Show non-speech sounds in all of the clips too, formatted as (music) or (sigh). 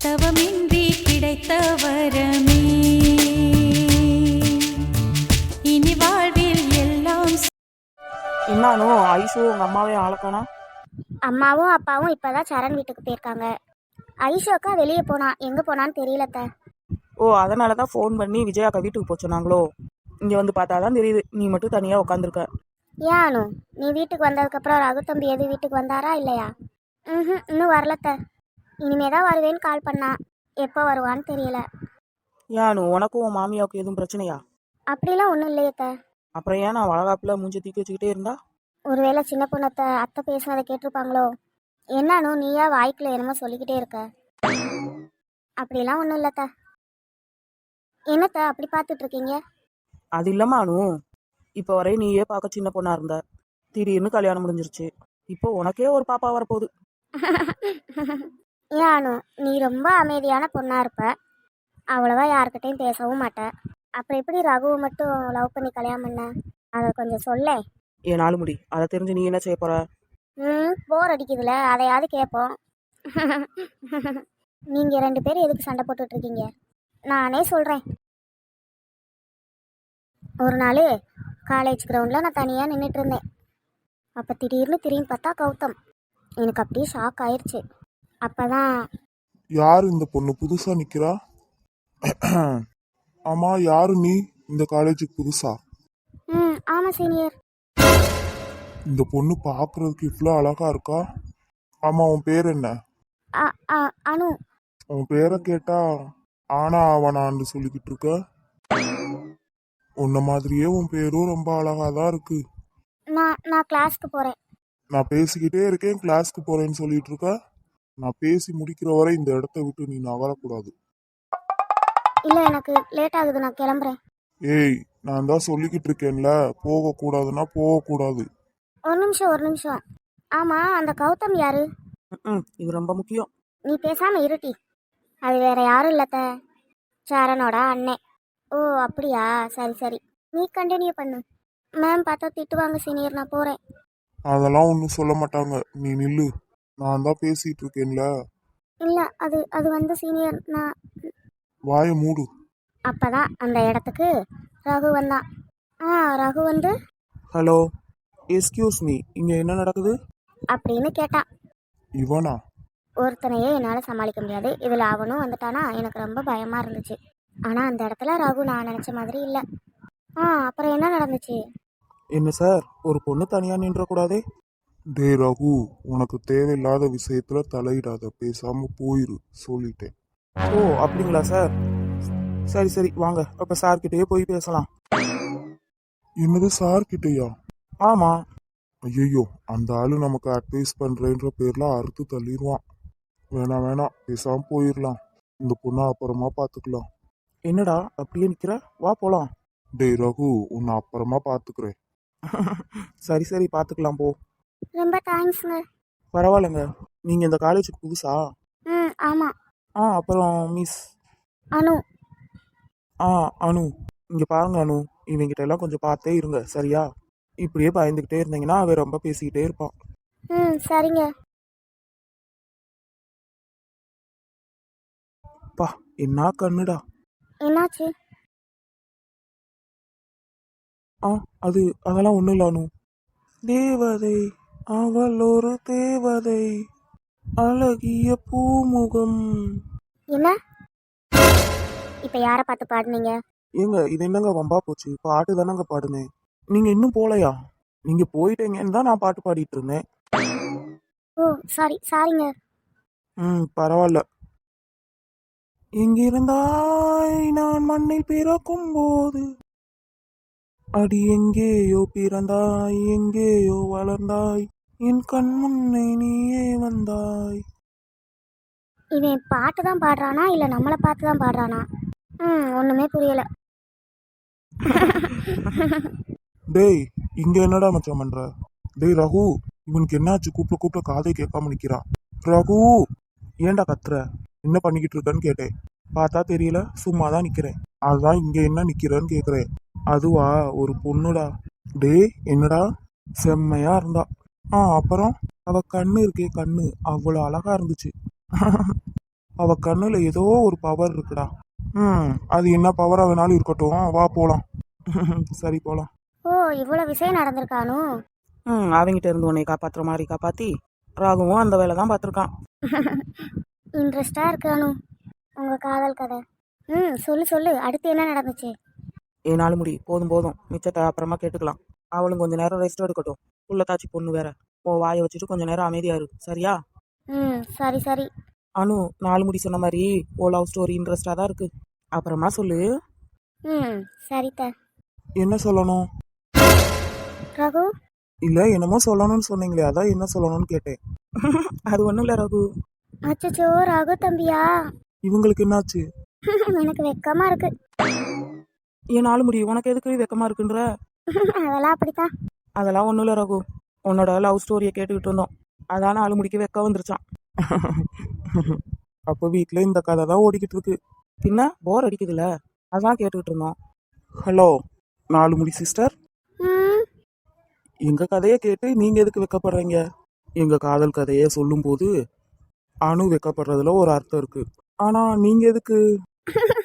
தவமின்றி கிடைத்த வரமே இனி வாழ்வில் எல்லாம் என்னானோ ஐஷு உங்க அம்மாவையும் ஆளக்கானா? அம்மாவும் அப்பாவும் இப்பதான் சரண் வீட்டுக்கு போயிருக்காங்க. ஐஷு அக்கா வெளியே போனா எங்க போனான்னு தெரியலத்த. ஓ அதனால தான் ஃபோன் பண்ணி விஜய் அக்கா வீட்டுக்கு போக சொன்னாங்களோ? இங்கே வந்து பார்த்தா தான் தெரியுது நீ மட்டும் தனியாக உட்காந்துருக்க ஏன் அனு? நீ வீட்டுக்கு வந்ததுக்கப்புறம் ரகு தம்பி எது வீட்டுக்கு வந்தாரா இல்லையா? ம் இன்னும் வரலத்த. இனிமே தான் வருவேன்னு கால் பண்ணா. எப்போ வருவான்னு தெரியல. ஏன் உனக்கும் உன் மாமியாவுக்கு எதுவும் பிரச்சனையா? அப்படிலாம் ஒன்றும் இல்லையத்த அப்புறம் ஏன் நான் வளகாப்பில் மூஞ்சி தூக்கி வச்சுக்கிட்டே இருந்தா? ஒருவேளை சின்ன பொண்ணத்தை அத்தை பேசுனதை கேட்டிருப்பாங்களோ? என்னன்னு நீயா வாய்க்குள்ள என்னமோ சொல்லிக்கிட்டே இருக்க. அப்படிலாம் ஒன்றும் இல்லத்த என்னத்த அப்படி பார்த்துட்டு இருக்கீங்க? அது இல்லம்மா அனு இப்போ வரை நீயே பார்க்க சின்ன பொண்ணா இருந்த. திடீர்னு கல்யாணம் முடிஞ்சிருச்சு. இப்போ உனக்கே ஒரு பாப்பா வரப்போகுது. (laughs) ஏன் நீ ரொம்ப அமைதியான பொண்ணா இருப்ப. அவ்வளவா யார்கிட்டயும் பேசவும் மாட்ட. அப்புறம் எப்படி ரகுவை மட்டும் லவ் பண்ணி கல்யாணம் பண்ண? அதை கொஞ்சம் சொல்லே. என் நாலு முடி. அதை தெரிஞ்சு நீ என்ன செய்ய போற? ம் போர் அடிக்குதுல. அதையாவது கேட்போம் (laughs) நீங்க ரெண்டு பேரும் எதுக்கு சண்டை போட்டுட்டு இருக்கீங்க? நானே சொல்றேன். ஒரு நாள் காலேஜ் கிரவுண்டில் நான் தனியாக நின்றுட்டு இருந்தேன். அப்போ திடீர்னு திரும்பி பார்த்தா கௌதம். எனக்கு அப்படியே ஷாக் ஆயிடுச்சு அப்பதான் யார் இந்த பொண்ணு? புதுசா நிக்கிறா? ஆமா யாரு நீ இந்த காலேஜுக்கு புதுசா? ம் ஆமாம் சீனியர் இந்த பொண்ணு பார்க்கறதுக்கு இவ்வளோ அழகா இருக்கா? ஆமா உன் பேர் என்ன? அ அ அனு. உன் பேரை கேட்டா ஆனா அவனான்னு சொல்லிக்கிட்டு இருக்க? உன்ன மாதிரியே உன் பேரும் ரொம்ப அழகா தான் இருக்கு. நான் நான் கிளாஸ்க்கு போகிறேன் நான் பேசிக்கிட்டே இருக்கேன் கிளாஸ்க்கு போறேன்னு சொல்லிட்டு இருக்க? நான் பேசி முடிக்கிற வரை இந்த இடத்த விட்டு நீ நகரக்கூடாது. இல்லை எனக்கு லேட் ஆகுது நான் கிளம்புறேன். ஏய் நான் தான் சொல்லிக்கிட்டு இருக்கேன்ல போகக்கூடாதுன்னா போகக்கூடாது. ஒரு நிமிஷம் ஒரு நிமிஷம். ஆமாம் அந்த கௌதம் யாரு? ம் இது ரொம்ப முக்கியம். நீ பேசாமல் இருட்டி. அது வேற யாரும் இல்லத்த. சரணோட அண்ணன் ஓ அப்படியா? சரி சரி. நீ கண்டினியூ பண்ணு. மேம் பார்த்தா திட்டுவாங்க சீனியர் நான் போகிறேன் அதெல்லாம் ஒன்றும் சொல்ல மாட்டாங்க. நீ நில்லு. நான் தான் பேசிட்டு இருக்கேன்ல. இல்லை அது அது வந்து சீனியர் நான் வாயை மூடு. அப்பதான் அந்த இடத்துக்கு ரகு வந்தான் ஆ ரகு வந்து ஹலோ எஸ்கியூஸ் மீ இங்கே என்ன நடக்குது? அப்படின்னு கேட்டான் இவனா? ஒருத்தனையே என்னால் சமாளிக்க முடியாது. இதில் அவனும் வந்துட்டானா எனக்கு ரொம்ப பயமாக இருந்துச்சு. ஆனால் அந்த இடத்துல ரகு நான் நினச்ச மாதிரி இல்லை. ஆ அப்புறம் என்ன நடந்துச்சு? என்ன சார் ஒரு பொண்ணு தனியாக நின்றக்கூடாதே? டே ரகு உனக்கு தேவையில்லாத விஷயத்துல தலையிடாத பேசாம போயிரு சொல்லிட்டேன். ஓ அப்படிங்களா சார்? சரி சரி வாங்க. அப்போ சார்கிட்டயே போய் பேசலாம். என்னது சார் கிட்டயா ஆமாம் ஐயோ அந்த ஆளு நமக்கு அட்வைஸ் பண்றேன்ற பேர்ல அறுத்து தள்ளிடுவான் வேணாம் வேணாம் பேசாம போயிடலாம் இந்த பொண்ணை அப்புறமா பாத்துக்கலாம். என்னடா அப்படியே நிற்கிற வா போகலாம் டேய் ரகு உன்னை அப்புறமா பாத்துக்கிறேன். (laughs) சரி சரி பார்த்துக்கலாம் போ. ரொம்ப தேங்க்ஸுங்க. பரவாயில்லைங்க. நீங்கள் இந்த காலேஜுக்கு புதுசா? ம் ஆமாம் ஆ அப்புறம் மிஸ் அனு. ஆ அனு. இங்கே பாருங்க அனு. இவங்கிட்ட எல்லாம் கொஞ்சம் பார்த்தே இருங்க சரியா? இப்படியே பயந்துக்கிட்டே இருந்தீங்கன்னா அவன் ரொம்ப பேசிக்கிட்டே இருப்பான் ம் சரிங்க. பா என்ன கண்ணுடா? என்னாச்சு? ஆ அது அதெல்லாம் ஒன்றும் இல்லை அனு. தேவதை. அவள் ஒரு தேவதை அழகிய பூமுகம். என்ன? இப்போ யாரை பார்த்து பாடுனீங்க? ஏங்க இது என்னங்க வம்பா போச்சு? பாட்டு தானங்க பாடுனேன். நீங்கள் இன்னும் போகலையா நீங்கள் போயிட்டீங்கன்னு தான் நான் பாட்டு பாடிட்டு இருந்தேன். ஓ சாரி சாரிங்க ம் பரவாயில்ல எங்கிருந்தாய் நான் மண்ணில் பிறக்கும் போது அடி எங்கேயோ பிறந்தாய் எங்கேயோ வளர்ந்தாய். என் கண் முன்னே நீயே வந்தாய். இவன் பாட்டு தான் பாடுறானா இல்லை நம்மளை பார்த்து தான் பாடுறானா? ம் ஒன்றுமே புரியல. டேய் இங்க என்னடா மச்சான் பண்ற? டேய் ரகு இவனுக்கு என்னாச்சு? கூப்பிட கூப்பிட காதை கேட்காம நிக்கிறான் ரகு ஏன்டா கத்துற? என்ன பண்ணிக்கிட்டு இருக்கன்னு கேட்டேன். பார்த்தா தெரியல சும்மா தான் நிக்கிறேன். அதான் இங்க என்ன நிக்கிறேன்னு கேக்குறேன். அதுவா ஒரு பொண்ணுடா. டேய் என்னடா? செம்மையா இருந்தா. ஆ அப்புறம்? அவ கண்ணு இருக்கே கண்ணு. அவ்வளோ அழகா இருந்துச்சு. (laughs) அவ கண்ணுல ஏதோ ஒரு பவர் இருக்குடா. ம் அது என்ன பவரா வேணாலும் இருக்கட்டும். வா போலாம். (laughs) சரி போலாம். ஓ இவ்வளோ விஷயம் நடந்திருக்கானு? ம் அவங்கிட்ட இருந்து உன்னை காப்பாத்துற மாதிரி காப்பாத்தி ராகுவும் அந்த வேலை தான் பார்த்துருக்கான். இன்ட்ரெஸ்டாக (laughs) இருக்கானு? உங்கள் காதல் கதை. ம் சொல்லு சொல்லு. அடுத்து என்ன நடந்துச்சு? ஏனாலும் முடி. போதும் போதும். மிச்சத்தை அப்புறமா கேட்டுக்கலாம். அவளும் கொஞ்ச நேரம் ரெஸ்ட் எடுக்கட்டும். புள்ளத்தாச்சி பொண்ணு வேற. ஓ வாயை வச்சுட்டு கொஞ்ச நேரம் அமைதியா இரு. சரியா? ம் சரி சரி. அனு நாலு முடி சொன்ன மாதிரி ஓ லவ் ஸ்டோரி இன்ட்ரெஸ்டாக தான் இருக்கு. அப்புறமா சொல்லு. ம் சரித்த என்ன சொல்லணும்? ரகு? இல்ல என்னமோ சொல்லணும்னு சொன்னீங்களே. அதான் என்ன சொல்லணும்னு கேட்டேன். (laughs) அது ஒன்றும் இல்லை ரகு. அச்சச்சோ ரகு தம்பியா? இவங்களுக்கு என்னாச்சு? (laughs) எனக்கு வெக்கமா இருக்கு. ஏன் நாலு முடி உனக்கு எதுக்கு வெக்கமா இருக்குன்ற? அதெல்லாம் அப்படித்தான் அதெல்லாம் ஒன்றும் இல்லை ரகு. உன்னோட லவ் ஸ்டோரியை கேட்டுக்கிட்டு இருந்தோம். அதான் நாலு முடிக்கு வெக்க வந்துருச்சான் அப்ப வீட்ல இந்த கதை தான் ஓடிக்கிட்டு இருக்கு. பின்ன போர் அடிக்குதுல்ல அதான் கேட்டுக்கிட்டு இருந்தோம். ஹலோ நாலு முடி சிஸ்டர் ம். எங்க கதையை கேட்டு நீங்க எதுக்கு வெக்கப்படுறீங்க? எங்க காதல் கதையை சொல்லும்போது அணு வெக்கப்படுறதுல ஒரு அர்த்தம் இருக்கு. ஆனா நீங்க எதுக்கு? (laughs)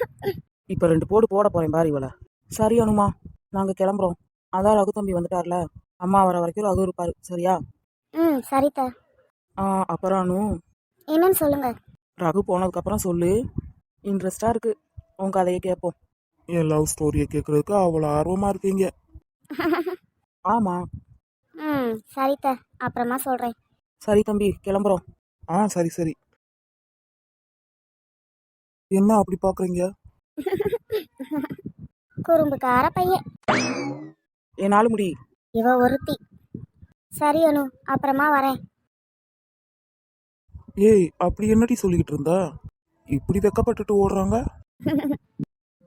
இப்போ ரெண்டு போடு போட போறேன் பாரு இவளை. சரி அனுமா நாங்க கிளம்புறோம். அதான் ரகு தம்பி வந்துட்டார்ல. அம்மா வர வரைக்கும் ரகு இருப்பாரு. சரியா? ம் சரித்த ஆ அப்புறம் அனு? என்னன்னு சொல்லுங்க. ரகு போனதுக்கு அப்புறம் சொல்லு. இன்ட்ரெஸ்டா இருக்கு. உன் கதையை கேட்போம் என் லவ் ஸ்டோரியை கேட்கறதுக்கு அவ்வளோ ஆர்வமா இருக்கீங்க. (laughs) ஆமா. ம் சரித்த அப்புறமா சொல்கிறேன் சரி தம்பி கிளம்புறோம். ஆ சரி சரி. என்ன அப்படி பாக்குறீங்க? குறும்புக்கார பையன். என் நாலு முடி. இவ ஒருத்தி. சரி அனு அப்புறமா வரேன். ஏய் அப்படி என்னடி சொல்லிக்கிட்டு இருந்த? இப்படி வெக்கப்பட்டுட்டு ஓடுறாங்க? (laughs)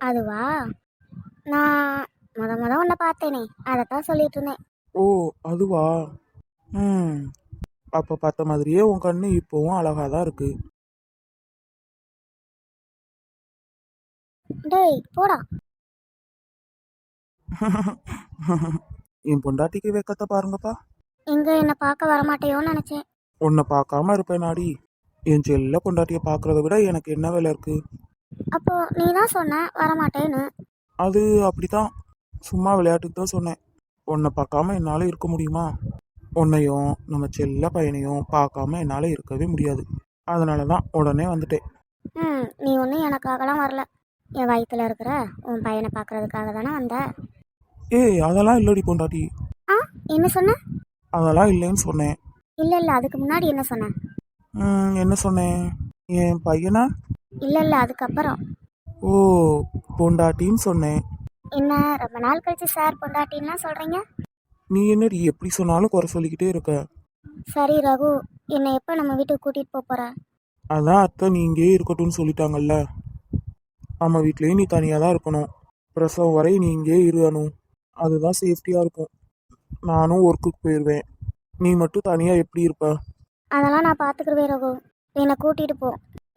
அதுவா? நான் முத முத உன்னை பார்த்தேனே அதைத்தான் சொல்லிட்டு இருந்தேன். ஓ அதுவா? ம். அப்ப பார்த்த மாதிரியே உன் கண்ணு இப்போவும் அழகா தான் இருக்கு. டேய் போடா. என் பொண்டாட்டிக்கு வெக்கத்தை பாருங்கப்பா. எங்க என்னை பார்க்க வரமாட்டேயோன்னு நினச்சேன். உன்னை பார்க்காம இருப்பேன் நாடி என் செல்ல பொண்டாட்டியை பார்க்கறத விட எனக்கு என்ன வேலை இருக்கு? அப்போ நீ தான் சொன்ன வரமாட்டேன்னு. அது அப்படிதான் சும்மா விளையாட்டுக்கு தான் சொன்னேன். உன்னை பார்க்காம என்னால் இருக்க முடியுமா? உன்னையும் நம்ம செல்ல பையனையும் பார்க்காம என்னால் இருக்கவே முடியாது. அதனால தான் உடனே வந்துட்டேன். ம் நீ ஒன்றும் எனக்காகலாம் வரல. என் வயித்துல இருக்கிற உன் பையனை பார்க்கறதுக்காக தானே வந்த. ஏய் அதெல்லாம் இல்லடி பொண்டாட்டி. ஆ என்ன சொன்ன? அதெல்லாம் இல்லைன்னு சொன்னேன். இல்லை இல்லை அதுக்கு முன்னாடி என்ன சொன்ன? ம், என்ன சொன்னேன்? என் பையனா? இல்லை இல்லை அதுக்கப்புறம். ஓ பொண்டாட்டின்னு சொன்னேன். என்ன ரொம்ப நாள் கழிச்சு சார் பொண்டாட்டின்லாம் சொல்கிறீங்க நீ என்னடி எப்படி சொன்னாலும் குறை சொல்லிக்கிட்டே இருக்க? சரி ரகு என்னை எப்போ நம்ம வீட்டுக்கு கூட்டிகிட்டு போக போகிற அதான் அத்தை நீ இங்கேயே இருக்கட்டும்னு சொல்லிட்டாங்கல்ல. நம்ம வீட்லயே நீ தனியாக தான் இருக்கணும். பிரசவம் வரை நீ இங்கேயே இரு அனு. அதுதான் சேஃப்டியாக இருக்கும். நானும் ஒர்க்குக்கு போயிடுவேன் நீ மட்டும் தனியாக எப்படி இருப்ப? அதெல்லாம் நான் பார்த்துக்குருவேன் ரகு. என்னை கூட்டிகிட்டு போ.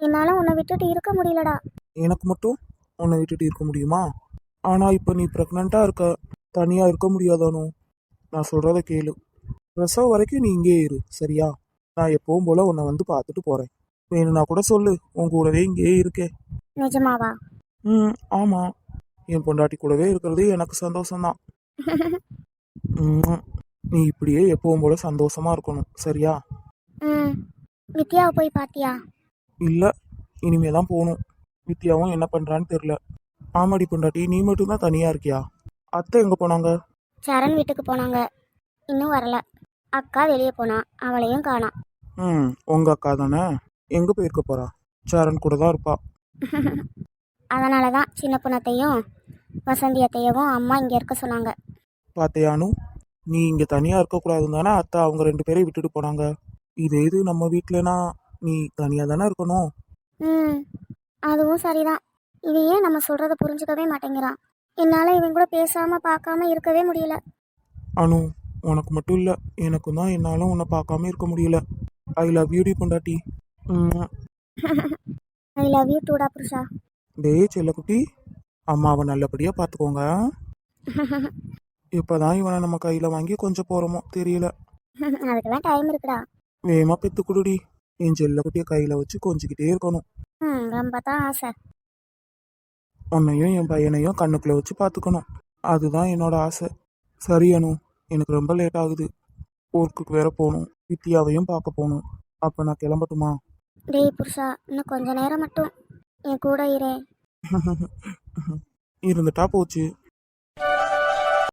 என்னால் உன்னை விட்டுட்டு இருக்க முடியலடா. எனக்கு மட்டும் உன்னை விட்டுட்டு இருக்க முடியுமா? ஆனால் இப்போ நீ ப்ரெக்னெண்ட்டாக இருக்க. தனியாக இருக்க முடியாதானோ நான் சொல்கிறத கேளு. பிரசவம் வரைக்கும் நீ இங்கே இரு சரியா? நான் எப்பவும் போல் உன்னை வந்து பார்த்துட்டு போகிறேன் வேணும்னா கூட சொல்லு. உன் கூடவே இங்கேயே இருக்கேன். நிஜமாவா? ம் ஆமாம் என் பொண்டாட்டி கூடவே இருக்கிறது எனக்கு சந்தோஷம்தான். ம், நீ இப்படியே எப்பவும் போல சந்தோஷமா இருக்கணும் சரியா? ம் வித்யாவை போய் பார்த்தியா இல்லை இனிமே தான் போகணும் வித்யாவும் என்ன பண்ணுறான்னு தெரில ஆமாடி பொண்டாட்டி நீ மட்டும்தான் தனியாக இருக்கியா? அத்தை எங்கே போனாங்க? சரண் வீட்டுக்கு போனாங்க. இன்னும் வரல. அக்கா வெளியே போனா அவளையும் காணாம் ம் உங்கள் அக்கா தானே? எங்கே போயிருக்க போறா? சரண் கூட தான் இருப்பா. (laughs) அதனால தான் சின்ன பொண்ணத்தையும் வசந்தியத்தையவும் அம்மா இங்கே இருக்க சொன்னாங்க. பாத்தையானு நீ இங்கே தனியாக இருக்கக்கூடாதுன்னு தானே அத்தை அவங்க ரெண்டு பேரையும் விட்டுட்டு போனாங்க. இதே இது நம்ம வீட்டிலனா நீ தனியாக தானே இருக்கணும்? ம் அதுவும் சரிதான். இவன் ஏன் நம்ம சொல்கிறத புரிஞ்சுக்கவே மாட்டேங்கிறான். என்னால் இவன் கூட பேசாமல் பார்க்காம இருக்கவே முடியல. அனு உனக்கு மட்டும் இல்லை எனக்கும் தான் என்னாலும் உன்னை பார்க்காம இருக்க முடியல. ஐ லவ் யூடி பொண்டாட்டி. ம், ஐ லவ் யூ டூடா புருஷா. டேய் செல்லக்குட்டி அம்மாவை நல்லபடியாக பார்த்துக்கோங்க இப்போதான் இவனை நம்ம கையில் வாங்கி கொஞ்சம் போகிறோமோ தெரியல. அதுக்கெல்லாம் டைம் இருக்குடா. வேகமாக பெத்து குடுடி. என் செல்லக்குட்டியை கையில் வச்சு கொஞ்சிக்கிட்டே இருக்கணும். ரொம்ப தான் ஆசை. உன்னையும் என் பையனையும் கண்ணுக்குள்ள வச்சு பார்த்துக்கணும் அதுதான் என்னோட ஆசை. சரி அனு எனக்கு ரொம்ப லேட் ஆகுது. ஒர்க்குக்கு வேற போகணும். வித்யாவையும் பார்க்க போகணும். அப்போ நான் கிளம்பட்டுமா? டேய் புருஷா இன்னும் கொஞ்ச நேரம் மட்டும். என் கூட இரே. (laughs) இருந்துட்டா போச்சு.